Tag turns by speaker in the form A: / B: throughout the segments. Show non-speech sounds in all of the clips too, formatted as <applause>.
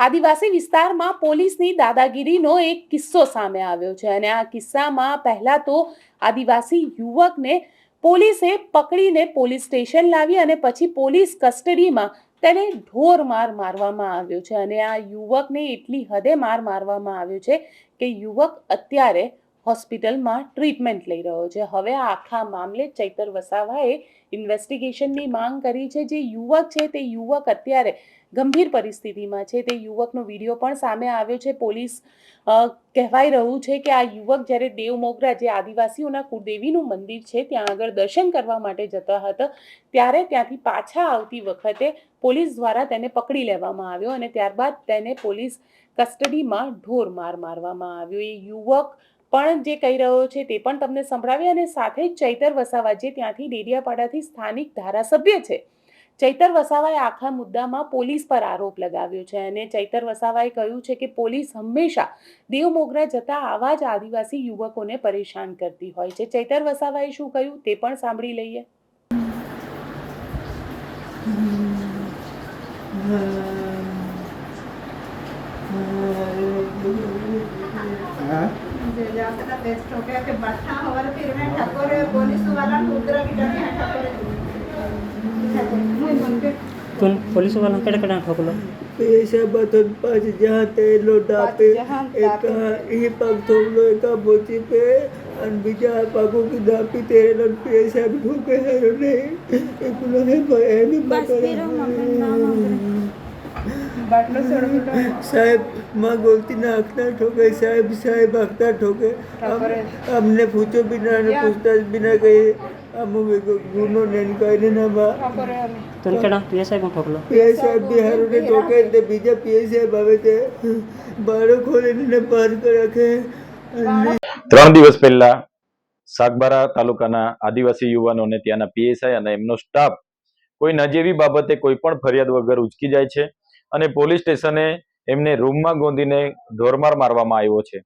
A: આદિવાસી વિસ્તારમાં પોલીસની દાદાગીરીનો એક કિસ્સો સામે આવ્યો છે અને આ કિસ્સામાં પહેલાં તો આદિવાસી યુવકને પોલીસે પકડીને પોલીસ સ્ટેશન લાવી અને પછી પોલીસ કસ્ટડીમાં તેને ઢોર માર મારવામાં આવ્યો છે. અને આ યુવકને એટલી હદે માર મારવામાં આવ્યો છે કે યુવક અત્યારે હોસ્પિટલમાં ટ્રીટમેન્ટ લઈ રહ્યો છે. હવે આખા મામલે ચૈતર વસાવાએ ઇન્વેસ્ટિગેશનની માંગ કરી છે. જે યુવક છે તે યુવક અત્યારે ગંભીર પરિસ્થિતિમાં છે. તે યુવકનો વીડિયો પણ સામે આવ્યો છે. પોલીસ કહેવાઈ રહ્યું છે કે આ યુવક જ્યારે દેવ મોગરા, જે આદિવાસીઓના કુળદેવીનું મંદિર છે, ત્યાં આગળ દર્શન કરવા માટે જતા હતા, ત્યારે ત્યાંથી પાછા આવતી વખતે પોલીસ દ્વારા તેને પકડી લેવામાં આવ્યો અને ત્યારબાદ તેને પોલીસ કસ્ટડીમાં ઢોર માર મારવામાં આવ્યો. એ યુવક પણ જે કહી રહ્યો છે તે પણ તમને સંભળાવી અને સાથે ચૈતર વસાવા, જે ત્યાંથી ડેડિયાપાડાથી સ્થાનિક ધારાસભ્ય છે, ચૈતર વસાવાએ આખા મુદ્દામાં પોલીસ પર આરોપ લગાવ્યો છે અને ચૈતર વસાવાએ કહ્યું છે કે પોલીસ હંમેશા દેવ મોગરા જતા આવા જ આદિવાસી યુવકોને પરેશાન કરતી હોય છે. ચૈતર વસાવાએ શું કહ્યું તે પણ સાંભળી લઈએ.
B: मुझे हो? और फिर मैं ठकोरे पुलिस वाला की डर में ठकोरे मुझे मन के
C: तुम पुलिस वालों केड़े केड़े ठोकलो
D: पैसा बतन पाँच जहाँ तेलो डापे एक ये पग थोड़ो एक बोची पे अन बीजा पगों की डापी तेरे लोग पैसा भी ठोके है नहीं। एक लोग है भाई भी
B: बाटलो <laughs>
D: સાહેબમાં ગોલતીના
B: આંખના
D: ઠોકે સાહેબ સાહેબ આંખના ઠોકે.
B: અમને
D: પૂછો બિના અને પૂછતા બી બિના કહીએ. અમુક ગુનો
B: નેનકાઈને ના
C: બા તો પીએ સાહેબ ઠોકલો.
D: પીએ સાહેબ બિહારોને ઠોકે તે બીજા પીએ સાહેબ આવે તે બાળો ખોલીને પાર રાખે.
E: ત્રણ દિવસ પહેલા સાગબારા તાલુકાના આદિવાસી યુવાનોને ત્યાંના પીએસઆઈ અને એમનો સ્ટાફ કોઈ નજીવી બાબતે કોઈ પણ ફરિયાદ વગર ઉચકી જાય છે. અને પોલીસ સ્ટેશને એમને રૂમમાં ગોંધીને ઢોરમાર મારવામાં આવ્યો છે.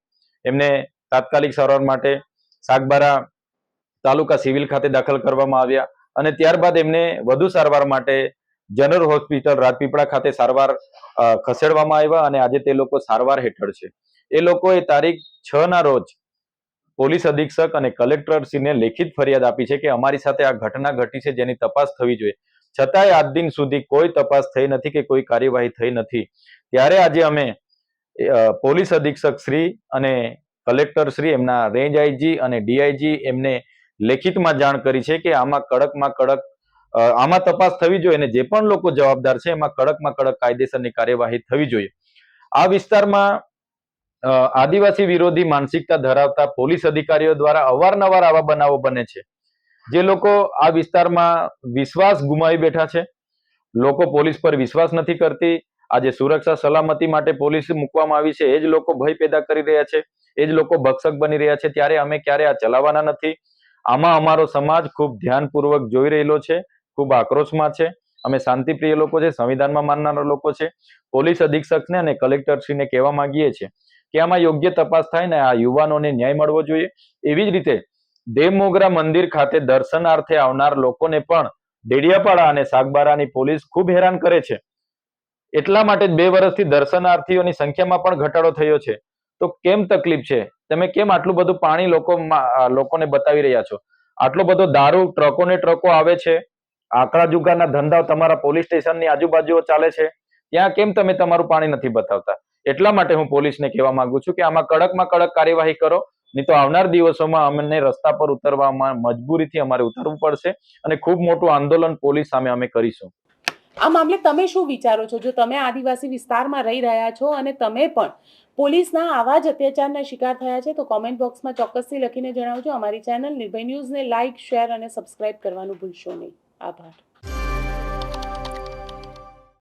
E: એમને તાત્કાલિક સારવાર માટે સાગબારા તાલુકા સિવિલ ખાતે દાખલ કરવામાં આવ્યા અને ત્યારબાદ એમને વધુ સારવાર માટે જનરલ હોસ્પિટલ રાજપીપળા ખાતે સારવાર ખસેડવામાં આવ્યા અને આજે તે લોકો સારવાર હેઠળ છે. એ લોકોએ તારીખ છ ના રોજ પોલીસ અધિક્ષક અને કલેક્ટરશ્રીને લેખિત ફરિયાદ આપી છે કે અમારી સાથે આ ઘટના ઘટી છે, જેની તપાસ થવી જોઈએ. છતાંય આજ દિન સુધી કોઈ તપાસ થઈ નથી કે કોઈ કાર્યવાહી થઈ નથી. ત્યારે આજે અમે પોલીસ અધિક્ષક શ્રી અને કલેક્ટર શ્રી એમના રેન્જ આઈજી અને ડીઆઈજી એમને લેખિતમાં જાણ કરી છે કે આમાં કડકમાં કડક આમાં તપાસ થવી જોઈએ અને જે પણ લોકો જવાબદાર છે એમાં કડકમાં કડક કાયદેસરની કાર્યવાહી થવી જોઈએ. આ વિસ્તારમાં આદિવાસી વિરોધી માનસિકતા ધરાવતા પોલીસ અધિકારીઓ દ્વારા અવારનવાર આવા બનાવો બને છે. જે લોકો આ વિસ્તારમાં વિશ્વાસ ગુમાવી બેઠા છે, લોકો પોલીસ પર વિશ્વાસ નથી કરતી, આજે સુરક્ષા સલામતી માટે પોલીસ મૂકવામાં આવી છે, એ જ લોકો ભય પેદા કરી રહ્યા છે, એ જ લોકો ભક્ષક બની રહ્યા છે, ત્યારે અમે ક્યારે આ ચલાવવાના નથી. આમાં અમારો સમાજ ખૂબ ધ્યાનપૂર્વક જોઈ રહેલો છે, ખૂબ આક્રોશમાં છે, અમે શાંતિપ્રિય લોકો છે, સંવિધાનમાં માનનારા લોકો છે, પોલીસ અધિક્ષકને અને કલેક્ટરશ્રીને કહેવા માંગીએ છીએ કે આમાં યોગ્ય તપાસ થાય ને આ યુવાનોને ન્યાય મળવો જોઈએ, એવી જ રીતે દેવમોગરા મંદિર ખાતે દર્શનાર્થે આવનાર લોકોને પણ ડેડિયાપાડા અને સાગબારાની પોલીસ ખૂબ હેરાન કરે છે. એટલા માટે બે વર્ષથી દર્શનાર્થીઓની સંખ્યામાં પણ ઘટાડો થયો છે. તો કેમ તકલીફ છે? તમે કેમ આટલું બધું પાણી લોકો લોકોને બતાવી રહ્યા છો? આટલો બધો દારૂ ટ્રકો ને ટ્રકો આવે છે? આકડા જુગારના ધંધાઓ તમારા પોલીસ સ્ટેશનની આજુબાજુ ચાલે છે? ત્યાં કેમ તમે તમારું પાણી નથી બતાવતા? એટલા માટે હું પોલીસને કહેવા માંગુ છું કે આમાં કડકમાં કડક કાર્યવાહી કરો. નહીં તો આવનાર દિવસોમાં અમને રસ્તા પર ઉતરવામાં મજબૂરીથી અમારે ઉતરવું પડશે અને ખૂબ મોટું આંદોલન પોલીસ સામે અમે કરીશું.
A: આ મામલે તમે શું વિચારો છો? જો તમે આદિવાસી વિસ્તારમાં રહી રહ્યા છો અને તમે પણ પોલીસના આવા જ અત્યાચારના શિકાર થયા છે, તો કોમેન્ટ બોક્સમાં ચોક્કસથી લખીને જણાવજો. અમારી ચેનલ નિર્ભય ન્યૂઝને લાઇક શેર અને સબસ્ક્રાઇબ કરવાનું ભૂલશો નહીં. આભાર.